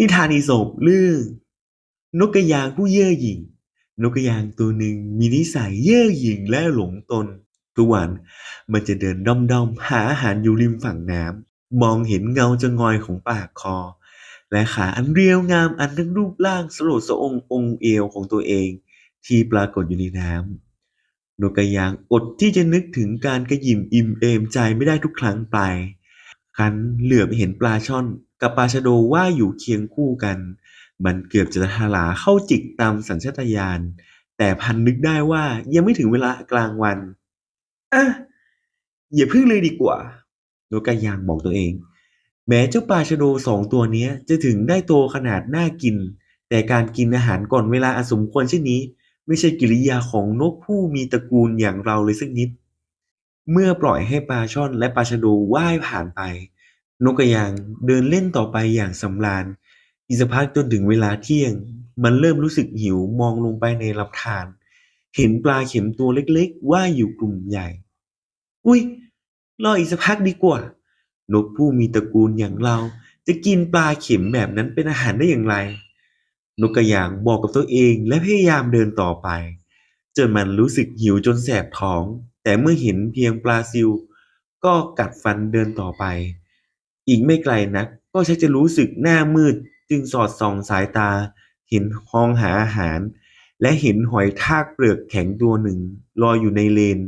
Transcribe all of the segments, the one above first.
นิทานอีสปเรื่อง นกกระยางผู้เย่อหยิ่ง นกกระยางตัวหนึ่งมีนิสัยเย่อหยิ่งและหลงตน ทุกวันมันจะเดินด้อมๆ หาอาหารอยู่ริมฝั่งน้ำมองเห็นเงาจะงอยของปากคอ และขาอันเรียวงามอันทั้งรูปร่างสโลดสะององเอวของตัวเอง ที่ปรากฏอยู่ในน้ำนกกระยางอดที่จะนึกถึงการกระยิมอิ่มเอมใจไม่ได้ทุกครั้งไปครั้นเหลือบเห็นปลาช่อน กับปลาชะโดว่ายอยู่เคียงคู่กัน มันเกือบจะทลาเข้าจิกตามสัญชาตญาณ แต่พันนึกได้ว่ายังไม่ถึงเวลากลางวันอะอย่าพึ่งเลยดีกว่าโนกกระยางบอกตัวเอง แม้เจ้าปลาชะโดสองตัวเนี้ยจะถึงได้โตขนาดน่ากิน แต่การกินอาหารก่อนเวลาอสมควรเช่นนี้ ไม่ใช่กิริยาของนกผู้มีตระกูลอย่างเราเลยสักนิด เมื่อปล่อยให้ปลาช่อนและปลาชะโดว่ายผ่านไป นกกระยางเดินเล่นต่อไปอย่างสำราญ อีกสักพักจนถึงเวลาเที่ยง มันเริ่มรู้สึกหิวมองลงไปในลำธารเห็นปลาเข็มตัวเล็กๆ ว่ายอยู่กลุ่มใหญ่ อุ้ยรออีกสักพักดีกว่า นกผู้มีตระกูลอย่างเรา จะกินปลาเข็มแบบนั้นเป็นอาหารได้อย่างไร นกกระยางบอกกับตัวเองและพยายามเดินต่อไป จนมันรู้สึกหิวจนแสบท้อง แต่เมื่อเห็นเพียงปลาซิว ก็กัดฟันเดินต่อไป อีกไม่ไกลนัก ก็ชักจะรู้สึกหน้ามืดจึงสอดส่องสายตา เห็นหองหาอาหาร และเห็นหอยทากเปลือกแข็งตัวหนึ่งลอยอยู่ในเลน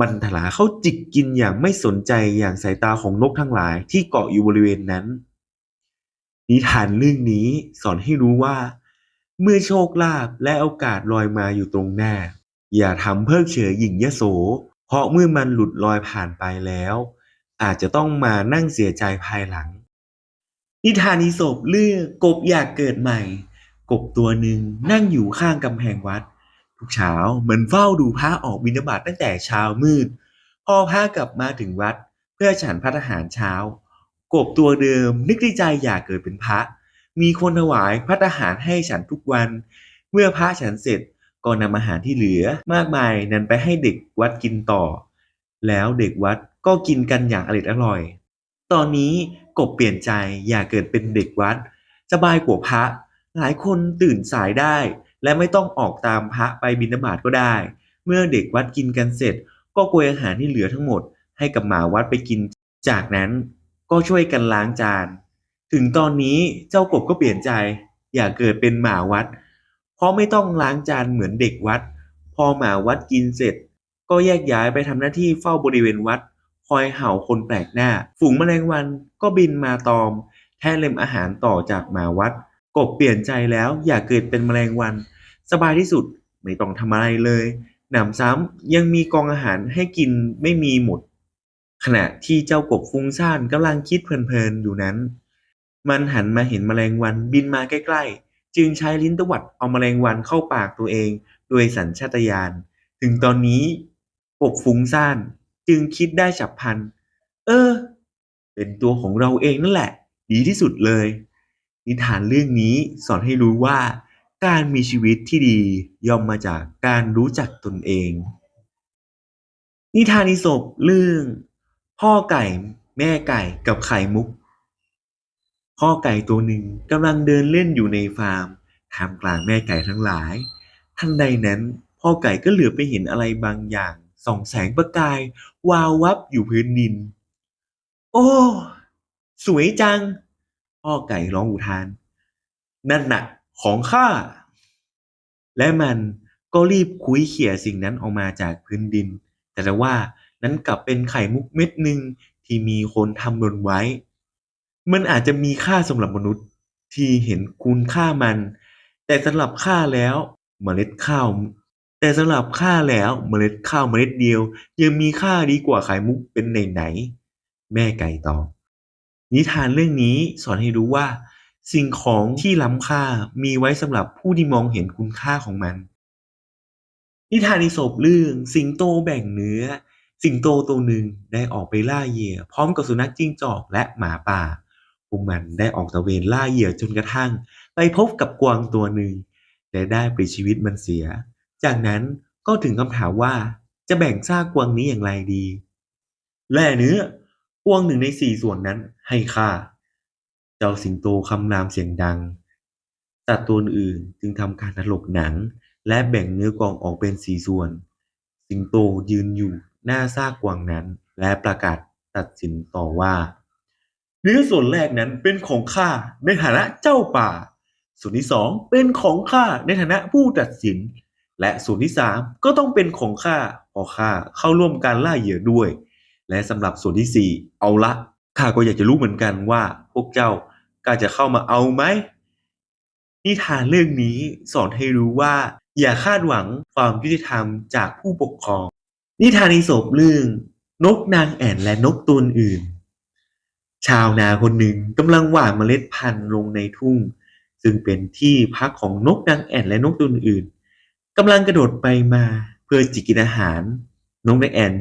มันถลาเข้าจิกกินอย่างไม่สนใจอย่างสายตาของนกทั้งหลายที่เกาะอยู่บริเวณนั้น นิทานเรื่องนี้สอนให้รู้ว่า เมื่อโชคลาภและโอกาสลอยมาอยู่ตรงหน้า อย่าทำเพิกเฉยหยิ่งยโส เพราะเมื่อมันหลุดลอยผ่านไปแล้ว อาจจะต้องมานั่งเสียใจภายหลัง นิทานอีสปเรื่องกบอยากเกิดใหม่ กบตัวหนึ่งนั่งอยู่ข้างกำแพงวัด ทุกเช้ามันเฝ้าดูพระออกบิณฑบาตตั้งแต่เช้ามืด พอพระกลับมาถึงวัด เพื่อฉันพัฒหารเช้า กบตัวเดิมนึกในใจอยากเกิดเป็นพระ มีคนถวายพัฒหารให้ฉันทุกวัน เมื่อพระฉันเสร็จก็นำอาหารที่เหลือมากมายนั้นไปให้เด็กวัดกินต่อ แล้วเด็กวัด ก็กินกันอย่างอร่อยอร่อย ตอนนี้กบเปลี่ยนใจอยากเกิดเป็นเด็กวัดสบายกว่าพระ หลายคนตื่นสายได้ และไม่ต้องออกตามพระไปบิณฑบาตก็ได้ เมื่อเด็กวัดกินกันเสร็จ ก็โกยอาหารที่เหลือทั้งหมด ให้กับหมาวัดไปกิน จากนั้นก็ช่วยกันล้างจาน ถึงตอนนี้เจ้ากบก็เปลี่ยนใจ อยากเกิดเป็นหมาวัด เพราะไม่ต้องล้างจานเหมือนเด็กวัด พอหมาวัดกินเสร็จ ก็แยกย้ายไปทำหน้าที่เฝ้าบริเวณวัด คอยเห่าคนแปลกหน้า ฝูงแมลงวันก็บินมาตอม แทะเล็มอาหารต่อจากหมาวัด กบเปลี่ยนใจแล้วอยากเกิดเป็นแมลงวัน สบายที่สุดไม่ต้องทำอะไรเลย หนำซ้ำยังมีกองอาหารให้กินไม่มีหมด ขณะที่เจ้ากบฟุ้งซ่านกำลังคิดเพลินๆอยู่นั้น มันหันมาเห็นแมลงวันบินมาใกล้ๆ จึงใช้ลิ้นตวัดเอาแมลงวันเข้าปากตัวเอง โดยสัญชาตญาณ ถึงตอนนี้กบฟุ้งซ่าน จึงคิดได้ฉับพลัน เออ เป็นตัวของเราเองนั่นแหละ ดีที่สุดเลย นิทานเรื่องนี้สอนให้รู้ว่า การมีชีวิตที่ดีย่อมมาจากการรู้จักตนเอง นิทานอีสปเรื่อง พ่อไก่ แม่ไก่กับไข่มุก พ่อไก่ตัวหนึ่งกำลังเดินเล่นอยู่ในฟาร์มท่ามกลางแม่ไก่ทั้งหลาย ทันใดนั้นพ่อไก่ก็เหลือไปเห็นอะไรบางอย่าง ส่องแสงประกาย วาววับอยู่พื้นดิน โอ้ สวยจัง พ่อไก่ร้องอุทาน นั่นน่ะ ของข้า และมันก็รีบคุ้ยเขี่ยสิ่งนั้นออกมาจากพื้นดิน แต่ว่านั้นกลับเป็นไข่มุกเม็ดหนึ่งที่มีคนทำหล่นไว้ มันอาจจะมีค่าสำหรับมนุษย์ที่เห็นคุณค่ามัน แต่สำหรับข้าแล้วเมล็ดข้าว แต่สำหรับข้าแล้วเมล็ดข้าวเมล็ดเดียว ยังมีค่าดีกว่าไข่มุกเป็นไหนไหนๆแม่ไก่ตอบนิทานเรื่องนี้สอนให้รู้ว่า สิ่งของที่ล้ำค่ามีไว้สำหรับผู้ที่มองเห็นคุณค่าของมัน นิทานอีสปเรื่อง สิงโตแบ่งเนื้อ สิงโตตัวหนึ่งได้ออกไปล่าเหยื่อ พร้อมกับสุนัขจิ้งจอกและหมาป่าพวกมันได้ออกตะเวนล่าเหยื่อจนกระทั่ง ไปพบกับกวางตัวหนึ่งและได้ปลิดชีวิตมันเสีย จากนั้นก็ถึงคำถามว่าจะแบ่งซากกวางนี้อย่างไรดี แล่เนื้อกวางหนึ่งในสี่ส่วนนั้นให้ข้าจจ้าสิงโตคำรามเสียงดังสัตว์ตัวอื่นจึงทำการถลกหนัง และแบ่งเนื้อกวางออกเป็นสี่ส่วน สิงโตยืนอยู่หน้าซากกวางนั้น และประกาศตัดสินต่อว่า เนื้อส่วนแรกนั้นเป็นของข้าในฐานะเจ้าป่า ส่วนที่สองเป็นของข้าในฐานะผู้ตัดสิน และส่วนที่สามก็ต้องเป็นของข้าพราะข้าเข้าร่วมการล่าเหยื่อด้วย และสำหรับส่วนที่สี่เอาละข้าก็อยากจะรู้เหมือนกันว่าพวกเจ้ากล้าจะเข้ามาเอาไหมนิทานเรื่องนี้สอนให้รู้ว่า อย่าคาดหวังความยุติธรรมจากผู้ปกครอง นิทานอีสปเรื่อง นกนางแอ่นและนกตัวอื่น ชาวนาคนหนึ่งกำลังหว่านเมล็ดพันธุ์ลงในทุ่ง ซึ่งเป็นที่พักของนกนางแอ่นและนกตัวอื่น กำลังกระโดดไปมาเพื่อจิกกินอาหาร นกนางแอ่น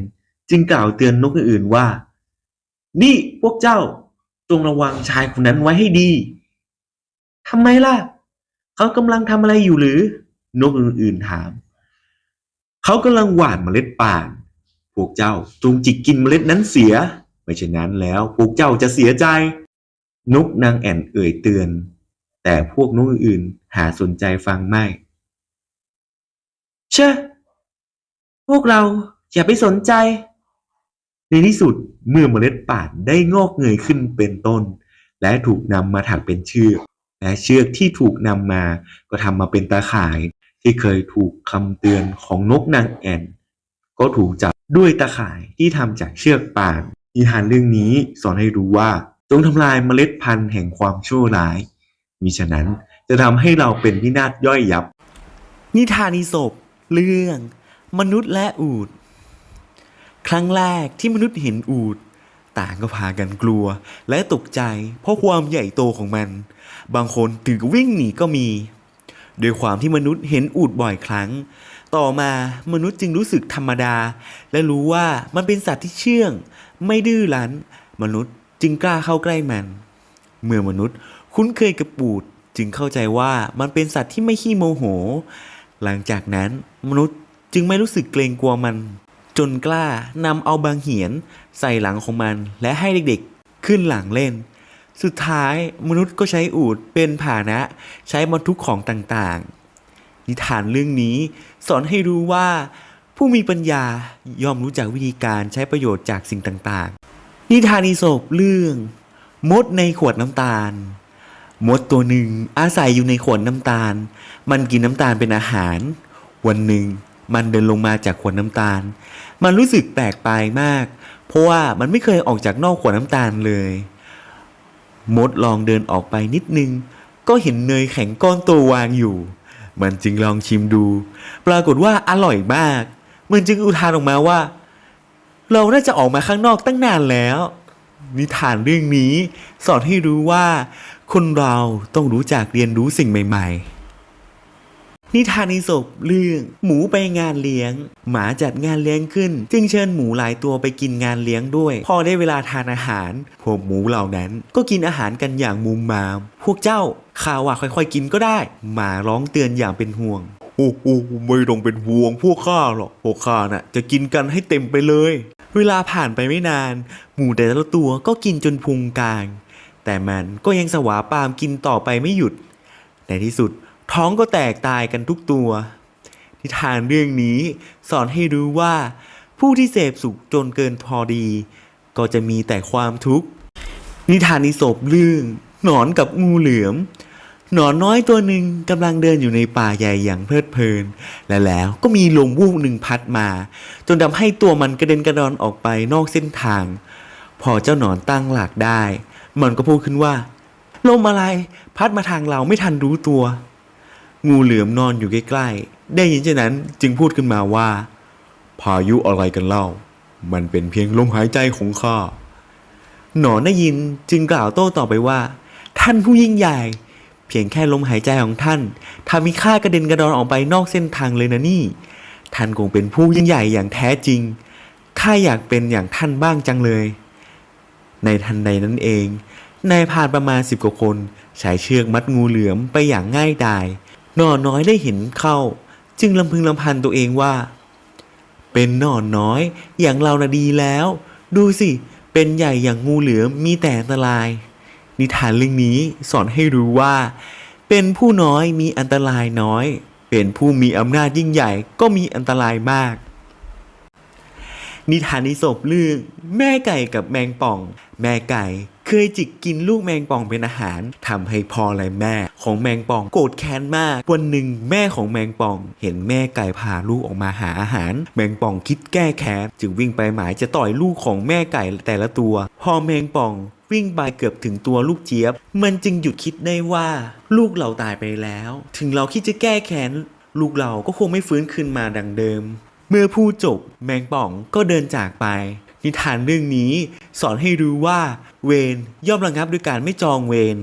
จึงกล่าวเตือนนกอื่นๆว่า นี่พวกเจ้าจงระวังชายคนนั้นไว้ให้ดีทำไมล่ะ เขากำลังทำอะไรอยู่หรือ นกอื่นๆถาม เขากำลังหว่านเมล็ดป่าน พวกเจ้าจงจิกกินเมล็ดนั้นเสีย ไม่เช่นนั้นแล้ว พวกเจ้าจะเสียใจ นกนางแอ่นเอ่ยเตือน แต่พวกนกอื่นๆหาสนใจฟังไม่ เชอะพวกเราอย่าไปสนใจ ในที่สุดเมื่อเมล็ดป่านได้งอกเงยขึ้นเป็นต้น และถูกนำมาถักเป็นเชือก และเชือกที่ถูกนำมาก็ทำมาเป็นตาข่ายที่เคยถูกคำเตือนของนกนางแอ่น ก็ถูกจับด้วยตาข่ายที่ทำจากเชือกป่านนิทานเรื่องนี้สอนให้รู้ว่าจงทำลายเมล็ดพันธุ์แห่งความชั่วร้ายมิฉะนั้นจะทำให้เราเป็นวินาศย่อยยับ นิทานอีสป เรื่องมนุษย์และอูฐครั้งแรกที่มนุษย์เห็นอูฐต่างก็พากันกลัวและตกใจ เพราะความใหญ่โตของมัน บางคนถึงวิ่งหนีก็มีโดยความที่มนุษย์เห็นอูฐบ่อยครั้ง ต่อมามนุษย์จึงรู้สึกธรรมดา และรู้ว่ามันเป็นสัตว์ที่เชื่อง ไม่ดื้อรั้น มนุษย์จึงกล้าเข้าใกล้มัน เมื่อมนุษย์คุ้นเคยกับปูดจึงเข้าใจว่ามันเป็นสัตว์ที่ไม่ขี้โมโห หลังจากนั้นมนุษย์จึงไม่รู้สึกเกรงกลัวมัน จนกล้านำเอาบางเหียนใส่หลังของมันและให้เด็กๆ ขึ้นหลังเล่น สุดท้ายมนุษย์ก็ใช้อูฐเป็นผานะใช้บรรทุกของต่างๆ นิทานเรื่องนี้สอนให้รู้ว่า ผู้มีปัญญาย่อมรู้จักวิธีการใช้ประโยชน์จากสิ่งต่างๆ นิทานอีสปเรื่อง มดในขวดน้ำตาล มดตัวหนึ่งอาศัยอยู่ในขวดน้ำตาล มันกินน้ำตาลเป็นอาหาร วันหนึ่งมันเดินลงมาจากขวดน้ำตาล มันรู้สึกแปลกไปมาก เพราะว่ามันไม่เคยออกจากนอกขวดน้ำตาลเลย มดลองเดินออกไปนิดนึง ก็เห็นเนยแข็งก้อนโตวางอยู่ มันจึงลองชิมดู ปรากฏว่าอร่อยมาก มันจึงอุทานออกมาว่า เราน่าจะออกมาข้างนอกตั้งนานแล้ว นิทานเรื่องนี้ สอนให้รู้ว่า คนเราต้องรู้จักเรียนรู้สิ่งใหม่ ๆ นิทานอีสปเรื่อง หมูไปงานเลี้ยง หมาจัดงานเลี้ยงขึ้น จึงเชิญหมูหลายตัวไปกินงานเลี้ยงด้วย พอได้เวลาทานอาหาร พวกหมูเหล่านั้นก็กินอาหารกันอย่างมุมมาม พวกเจ้าข้าว่าค่อยๆกินก็ได้ หมาร้องเตือนอย่างเป็นห่วงโอ้โหไม่ต้องเป็นห่วงพวกข้าหรอกพวกข้าน่ะจะกินกันให้เต็มไปเลย เวลาผ่านไปไม่นาน หมูแต่ละตัวก็กินจนพุงกลาง แต่มันก็ยังสวาปามกินต่อไปไม่หยุด ในที่สุดท้องก็แตกตายกันทุกตัว นิทานเรื่องนี้สอนให้รู้ว่า ผู้ที่เสพสุขจนเกินพอดี ก็จะมีแต่ความทุกข์ นิทานนิสบเรื่องหนอนกับงูเหลือม หนอนน้อยตัวหนึ่งกำลังเดินอยู่ในป่าใหญ่อย่างเพลิดเพลิน และแล้วก็มีลมวูบหนึ่งพัดมา จนทำให้ตัวมันกระเด็นกระดอนออกไปนอกเส้นทาง พอเจ้าหนอนตั้งหลักได้ มันก็พูดขึ้นว่า ลมอะไร พัดมาทางเราไม่ทันรู้ตัว งูเหลือมนอนอยู่ใกล้ๆ ได้ยินเช่นนั้นจึงพูดขึ้นมาว่า พายุอะไรกันเล่า มันเป็นเพียงลมหายใจของข้าหนอนได้ยินจึงกล่าวโต้ตอบไปว่า ท่านผู้ยิ่งใหญ่ เพียงแค่ลมหายใจของท่านทำให้ข้ากระเด็นกระดอนออกไปนอกเส้นทางเลยนะนี่ ท่านคงเป็นผู้ยิ่งใหญ่อย่างแท้จริงข้าอยากเป็นอย่างท่านบ้างจังเลย ในทันใดนั้นเองนายพานประมาณสิบกว่าคนใช้เชือกมัดงูเหลือมไปอย่างง่ายดายหนอนน้อยได้เห็นเข้า จึงลำพึงลำพันตัวเองว่า เป็นหนอนน้อยอย่างเรานะดีแล้ว ดูสิ เป็นใหญ่อย่างงูเหลือมมีแต่อันตราย นิทานเรื่องนี้สอนให้รู้ว่า เป็นผู้น้อยมีอันตรายน้อย เป็นผู้มีอำนาจยิ่งใหญ่ก็มีอันตรายมาก นิทานนิสบเรื่องแม่ไก่กับแมงป่อง แม่ไก่ เคยจิกกินลูกแมงป่องเป็นอาหารทำให้พ่อและแม่ ของแมงป่องโกรธแค้นมาก วันหนึ่งแม่ของแมงป่อง เห็นแม่ไก่พาลูกออกมาหาอาหาร แมงป่องคิดแก้แค้นจึงวิ่งไปหมายจะต่อยลูกของแม่ไก่แต่ละตัว พอแมงป่องวิ่งไปเกือบถึงตัวลูกเจี๊ยบ มันจึงหยุดคิดได้ว่าลูกเราตายไปแล้ว ถึงเราคิดจะแก้แค้นลูกเราก็คงไม่ฟื้นคืนมาดังเดิม เมื่อพูดจบแมงป่องก็เดินจากไป นิทานเรื่องนี้ สอนให้รู้ว่า เวรย่อมระงับด้วยการไม่จองเวร